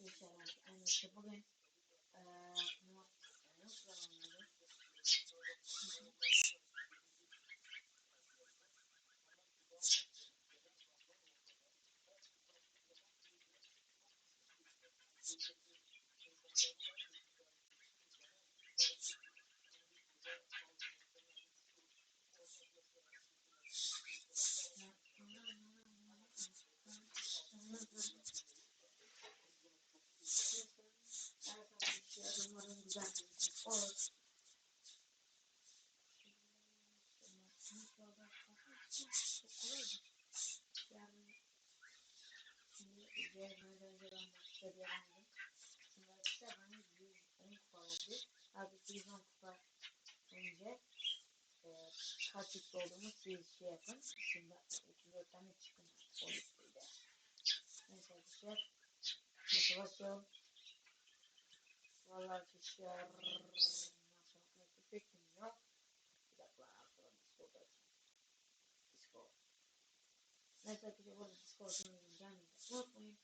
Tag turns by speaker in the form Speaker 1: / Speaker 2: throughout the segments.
Speaker 1: arkadaşlar yani işte bugün eee ne nasıl zamanları Evet arkadaşlar umarım güzel bir video olur. Çok kolaydı. Yani şimdi üzerine Şimdi arkadaşlar ben 110 kupa oldu. Artık 110 kupa önce e, kaç yükle olduğumu siz şey yapın. Şimdi 34 tane çıkın o listeyde. Neyse arkadaşlar. Motivasyon. Valla arkadaşlar. Maşallah fikrim yok. Bir dakika arkadaşlar Discord'da açayım. Discord. Neyse arkadaşlar bu arada Discord'un gelmeyi unutmayın.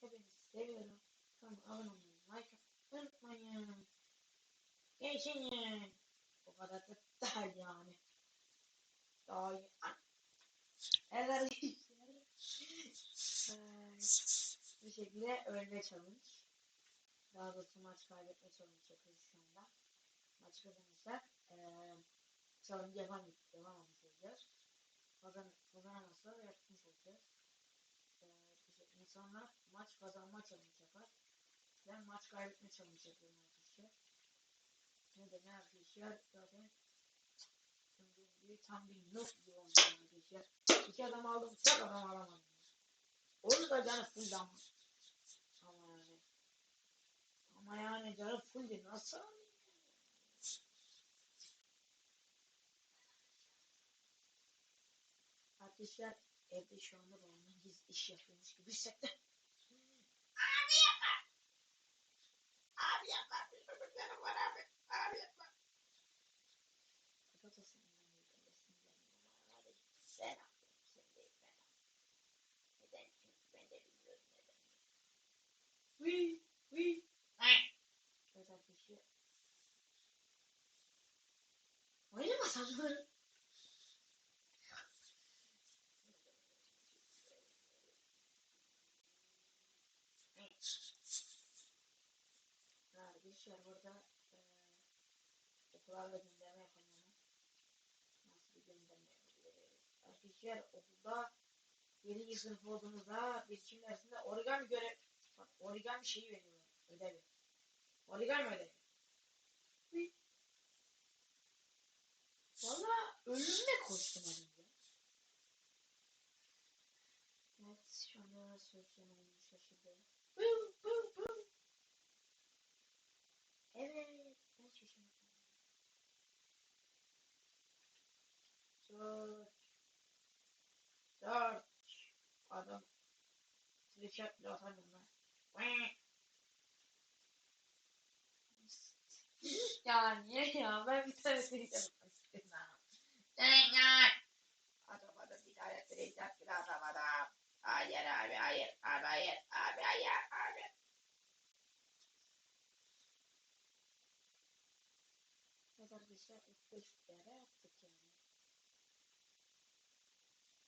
Speaker 1: Hepinizi seviyorum. Kanalıma abone olmayı, like atmayı unutmayın. Geçin. O kadar da daha yani. Daha iyi. Evet arkadaşlar. Bir şekilde ölme challenge. Daha doğrusu maç kaybetme challenge yapıyoruz şu anda. Maç kazanırsak eee challenge yapamayız, yapamamış olacağız. Kazan, kazanamazsa yapmış olacağız. İnsanlar maç kazanma challenge yapar. Ben maç kaybetme challenge yapıyorum arkadaşlar. Ne de ne arkadaşlar zaten tam bir noob gibi oldu arkadaşlar. İki adam aldım, tek adam alamadım. Onu da canı full ama. Ama yani. Ama yani canı full de nasıl? Arkadaşlar evde şu anda babamın gizli iş yapıyormuş gibi hissettim. Abi yapma. Abi yapma. Bir çocuklarım var abi. Abi yapma. Kapat o senin ben de sinirleniyorum. Abi sen yaptın. Sen değil ben. Neden? Çünkü ben de bilmiyorum neden. Wii. Wii. Evet arkadaşlar. Oynama sanırım. Arkadaşlar burada eee okullarla gönderme yapamıyorum. Nasıl bir yapabiliriz? Arkadaşlar okulda 7. sınıf olduğumuzda iletişim dersinde origami görev bak, origami şeyi veriyorlar ödevi. Origami ödevi. Valla ölümle koştum az önce. Evet şu anda sözcüğüm olmuş şaşırdı. Bum, bum, bum. Evet ben şaşırdım. Dört. Dört. Adam. Sıçak bile atamıyorum ben. Ya niye ya? Ben bir tane şey yapmak istedim ha. Cengar. Adam adam bir tane sıçak bile atamadım. Hayır abi hayır. Abi hayır. Abi hayır. Abi. Evet arkadaşlar ilk beş kere yaptık yani. Evet arkadaşlar biraz Evet şimdi biraz yazmış. Tamam arkadaşlar. Tamam arkadaşlar like atıp abone unutmayın ve abone olmayı da. Şimdi Arkadaşlar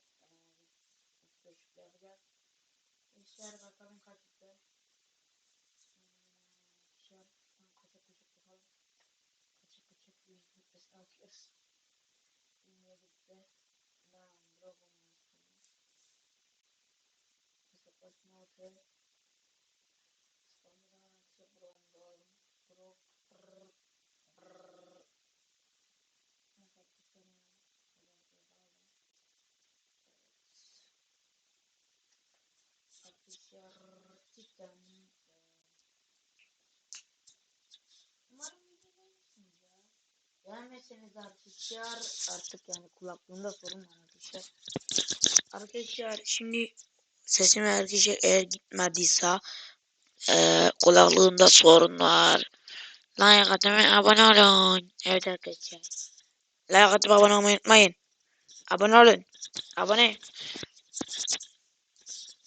Speaker 1: 16 Sonra Brandon Brook Mesela tutanım Arkadaşlar Titan Umarım izlemelisiniz ya Gelmeseniz arkadaşlar artık yani kulaklığımda sorun var arkadaşlar Arkadaşlar şimdi
Speaker 2: Sesim arkadaşlar eğer gitmediyse eee kulaklığımda sorun var. Like atıp abone olun. Evet arkadaşlar. Like atıp abone olmayı unutmayın. Abone olun. Abone.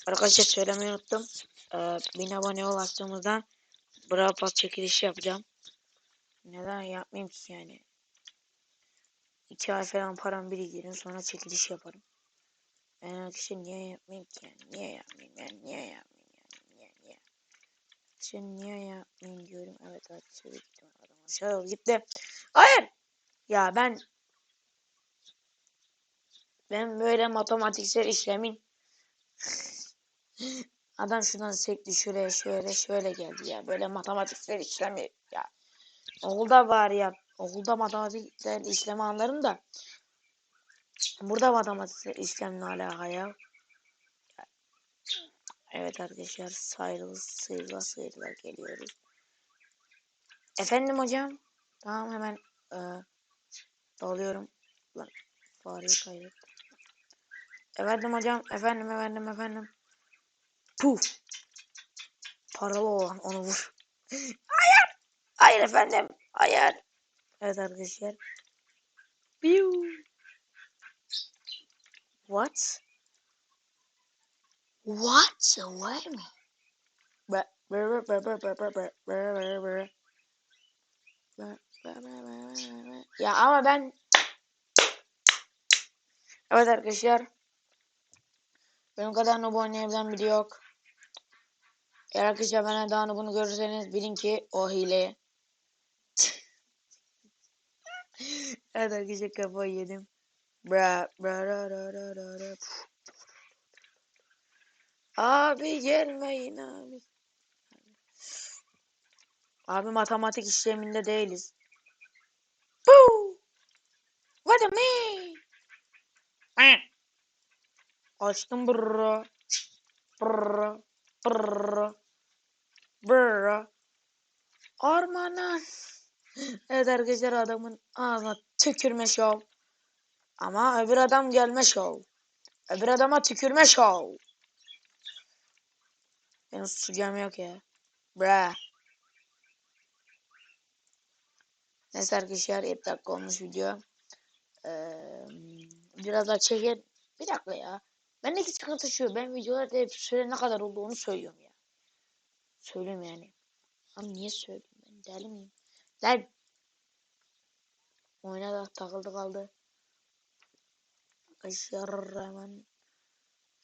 Speaker 2: Arkadaşlar söylemeyi unuttum. Eee 1000 aboneye ulaştığımızda Brawl Pass çekilişi yapacağım. Neden yapmayayım ki yani? 2 ay falan param biriktirin sonra çekiliş yaparım. Ben arkadaşlar niye yapmayayım ki yani? Niye yapmayayım yani? Niye yapmayayım yani? Niye niye? Şimdi niye yapmayayım diyorum. Evet arkadaşlar gittim. Adam aşağı doğru gitti. Hayır. Ya ben ben böyle matematiksel işlemin adam şuradan sekti şuraya şöyle şöyle geldi ya. Böyle matematiksel işlemi ya. Okulda var ya. Okulda matematiksel işlemi anlarım da. Burada matematiksel işlemle alaka ya. Evet arkadaşlar sayılı sıyrıla sıyrıla geliyoruz. Efendim hocam. Tamam hemen e, dalıyorum. Lan fareyi kaybettim. Efendim hocam. Efendim efendim efendim. Puh. Paralı olan onu vur. Hayır. Hayır efendim. Hayır. Evet arkadaşlar. Piu. Bra- bra- bra- bra. Ya ama ben Evet arkadaşlar benim kadar noob oynayabilen biri yok. Eğer arkadaşlar bana daha noob'unu görürseniz bilin ki o hile. evet arkadaşlar kafayı yedim. Bra bra ra ra ra ra ra. Abi gelmeyin abi. Abi matematik işleminde değiliz. Boo! What a me? Açtım brrrr. Brrrr. Brrrr. Brrrr. Ormanan. Evet arkadaşlar adamın ağzına tükürme şov. Ama öbür adam gelme şov. Öbür adama tükürme şov. Benim sucam yok ya. Bra. Neyse arkadaşlar 7 dakika olmuş video. Ee, biraz daha çeker. Bir dakika ya. Bendeki sıkıntı şu. Ben videolarda hep süre ne kadar olduğunu söylüyorum ya. Söylüyorum yani. Ama niye söylüyorum ben? Deli miyim? Lan. Oyuna da takıldı kaldı. Arkadaşlar hemen.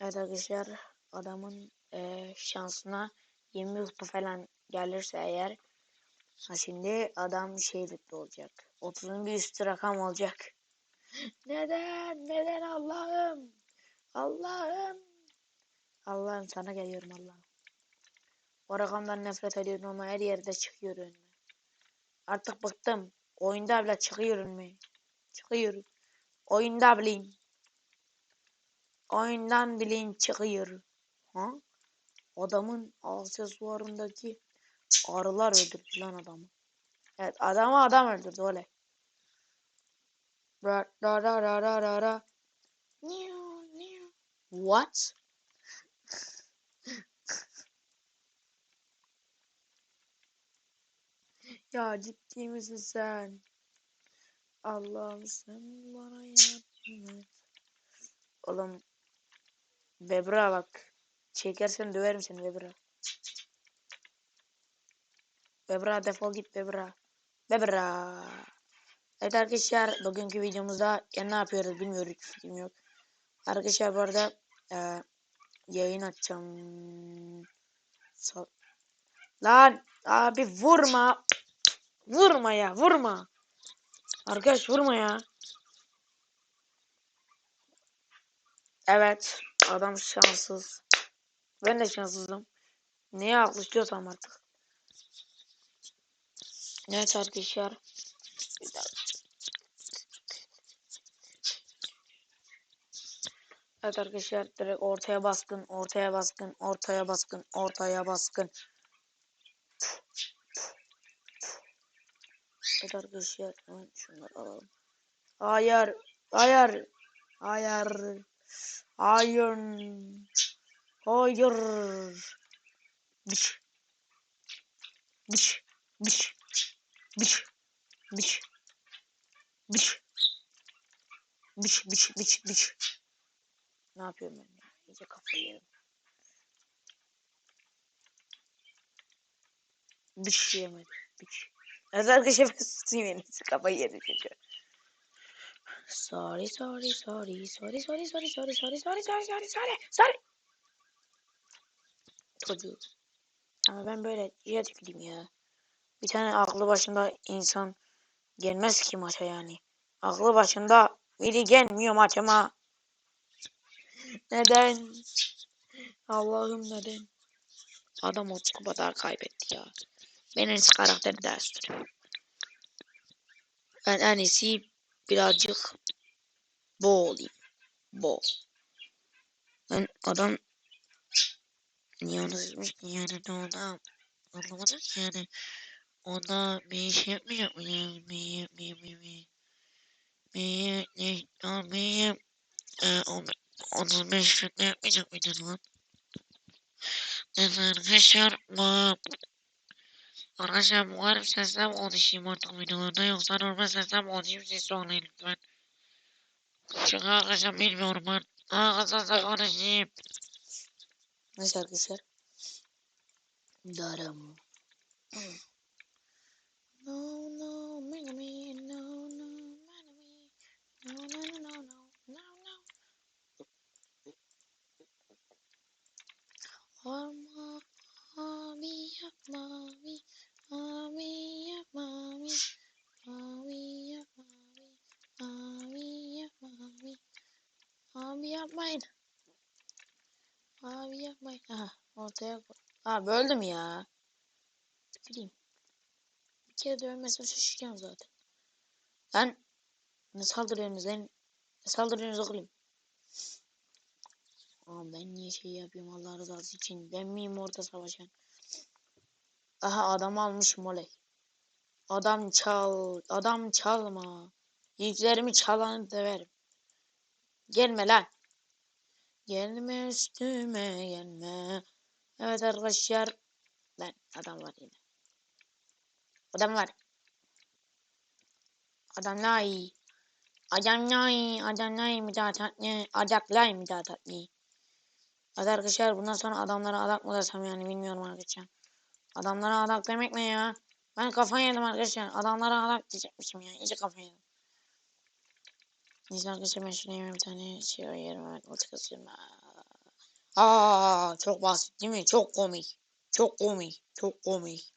Speaker 2: Evet arkadaşlar adamın e, şansına 20 kupa falan gelirse eğer ha şimdi adam şeylikte olacak. 30'un bir üstü rakam olacak. Neden? Neden Allah'ım? Allah'ım. Allah'ım sana geliyorum Allah'ım. O rakamdan nefret ediyorum ama her yerde çıkıyor önüme. Artık bıktım. Oyunda bile çıkıyor önüme. Çıkıyor. Oyunda bileyim. Oyundan bileyim çıkıyor. Ha? Adamın aksesuarındaki arılar öldürdü lan adamı. Evet adamı adam öldürdü öyle. Ra ra ra ra ra ra ra. What? ya ciddi misin sen? Allah'ım sen bana yardım et. Oğlum Bebra bak. Çekersen döverim seni Bebra. Bebra defol git Bebra. Bebra. Evet arkadaşlar bugünkü videomuzda ya ne yapıyoruz bilmiyoruz hiç fikrim yok. Arkadaşlar bu arada e, yayın açacağım. Sal Lan abi vurma. Vurma ya vurma. Arkadaş vurma ya. Evet adam şanssız. Ben de şanssızım. Neye alkışlıyorsam artık. Evet arkadaşlar. Evet arkadaşlar direkt ortaya baskın, ortaya baskın, ortaya baskın, ortaya baskın. Evet arkadaşlar hemen şunları alalım. Hayır, hayır, hayır, hayır. Hayır. Biç. Biç. Biç. Biç. Biç. Biç. Biç biç biç biç. Ne yapıyorum ben ya? İyice kafayı yedim. Biç yemedim. Biç. Evet arkadaşlar ben susayım en iyisi. Kafayı yedim çünkü. Sorry sorry sorry sorry sorry sorry sorry sorry sorry sorry sorry sorry sorry. Çocuğu. Ama ben böyle iyice tüküreyim ya. Bir tane aklı başında insan gelmez ki maça yani. Aklı başında biri gelmiyor maçıma. Neden? Allah'ım neden? Adam o kupada kaybetti ya. Ben en iyisi karakteri. Ben en iyisi birazcık bo olayım. Bo. Ben adam niye onu seçmiş ki yani ne oldu anlamadım ki yani. Onda bir şey yapmayacak mı yani? Mi mi mi mi. Mi ne o mi e, o onun beş fitne yapmayacak mıydın lan? Neyse arkadaşlar bu Orașa moartea samodi și mătuminunai usan urma să samodi și sonin fan. Şu arkadaşlar bilmiyorum ben. Arkadaşlar konuşayım. Neyse arkadaşlar. Darım. No no me no no no no no no no Orma abi yapma abi Koy. Ha böldüm ya. Tüküreyim. Bir kere dövmesem şaşıracağım zaten. Lan ne saldırıyorsunuz lan? Ne saldırıyorsunuz oğlum? Aa, ben niye şey yapıyorum Allah rızası için? Ben miyim orada savaşan? Aha adam almışım oley. Adam çal, adam çalma. Yüklerimi çalanı döverim. Gelme lan. Gelme üstüme gelme. Evet arkadaşlar. Lan adam var yine. Adam var. Adam ne Adam ne Adam ne mi daha tatlı? Adaklar mı daha tatlı? Hadi arkadaşlar bundan sonra adamlara adak mı desem yani bilmiyorum arkadaşlar. Adamlara adak demek ne ya? Ben kafayı yedim arkadaşlar. Adamlara adak diyecekmişim ya. İyice kafayı yedim. Neyse arkadaşlar ben şuraya bir tane şey yerim. Evet multikasıyorum. Aa çok basit değil mi? Çok komik. Çok komik. Çok komik.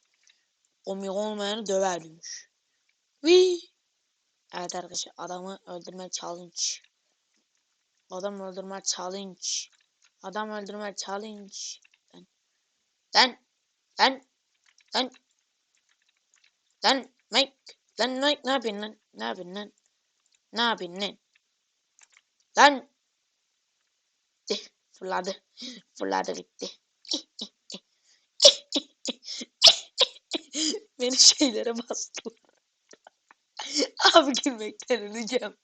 Speaker 2: Komik olmayanı dövermiş. Wii. Evet arkadaşlar adamı öldürme challenge. Adam öldürme challenge. Adam öldürme challenge. Lan. Lan. Lan. Lan. Lan. Mike. Lan Mike ne yapıyorsun lan? Ne yapıyorsun lan? Ne yapıyorsun lan? Lan. Fırladı. Fırladı gitti. Beni şeylere bastılar. Abi gülmekten öleceğim.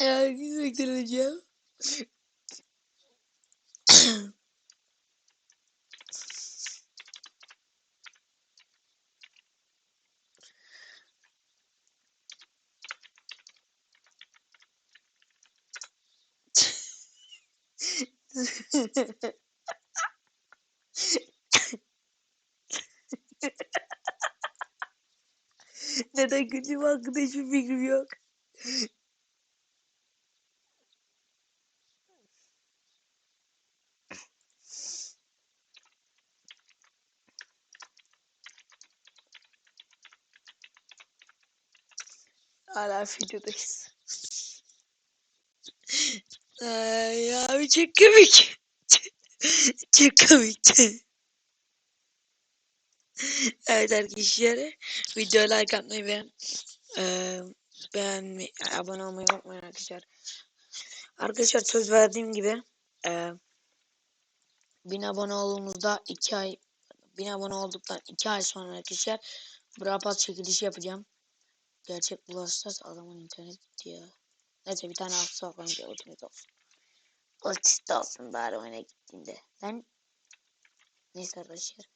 Speaker 2: Ya gülmekten öleceğim. Neden güldüğüm hakkında hiçbir fikrim yok. Hala videodayız. Ay abi çok komik. çok komik. evet arkadaşlar videoya like atmayı ve e, beğenmeyi, abone olmayı unutmayın arkadaşlar. Arkadaşlar söz verdiğim gibi e, 1000 abone olduğumuzda 2 ay 1000 abone olduktan 2 ay sonra arkadaşlar Brapat çekilişi yapacağım. Gerçek Stars adamın internet gitti ya. Neyse bir tane altı sok önce ultimiz olsun. Ultisi de olsun bari oyuna gittiğinde. Ben neyse arkadaşlar.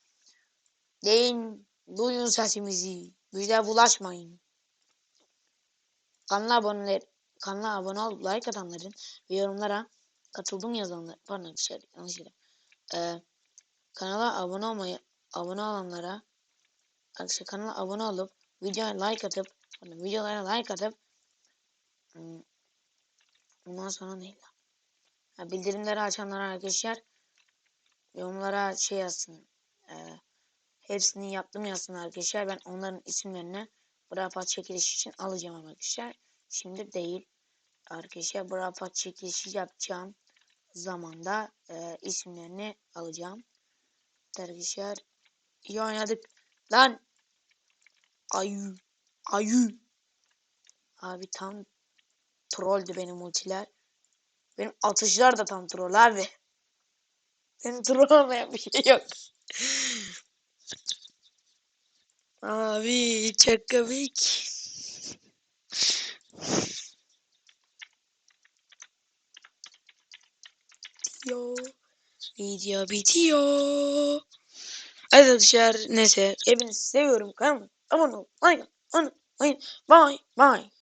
Speaker 2: Deyin duyun sesimizi. Bize bulaşmayın. Kanala abone kanala abone olup like atanların ve yorumlara katıldım yazanlar pardon arkadaşlar yanlışlıkla. Ee, kanala abone olmayı abone olanlara arkadaşlar kanala abone olup videoya like atıp pardon, videolara like atıp ondan sonra neydi? Ha, bildirimleri açanlara arkadaşlar yorumlara şey yazsın. Ee, hepsini yaptım yazsın arkadaşlar. Ben onların isimlerini Brapat çekiliş için alacağım arkadaşlar. Şimdi değil. Arkadaşlar Brapat çekilişi yapacağım zamanda e, isimlerini alacağım. Arkadaşlar iyi oynadık. Lan ayı ayı abi tam trolldü benim ultiler. Benim atışlar da tam troll abi. Benim troll olmayan bir şey yok. Abi çok komik. Bitiyor. Video bitiyor. Arkadaşlar neyse hepinizi seviyorum. Kanalıma abone olun. Like. Bye bye.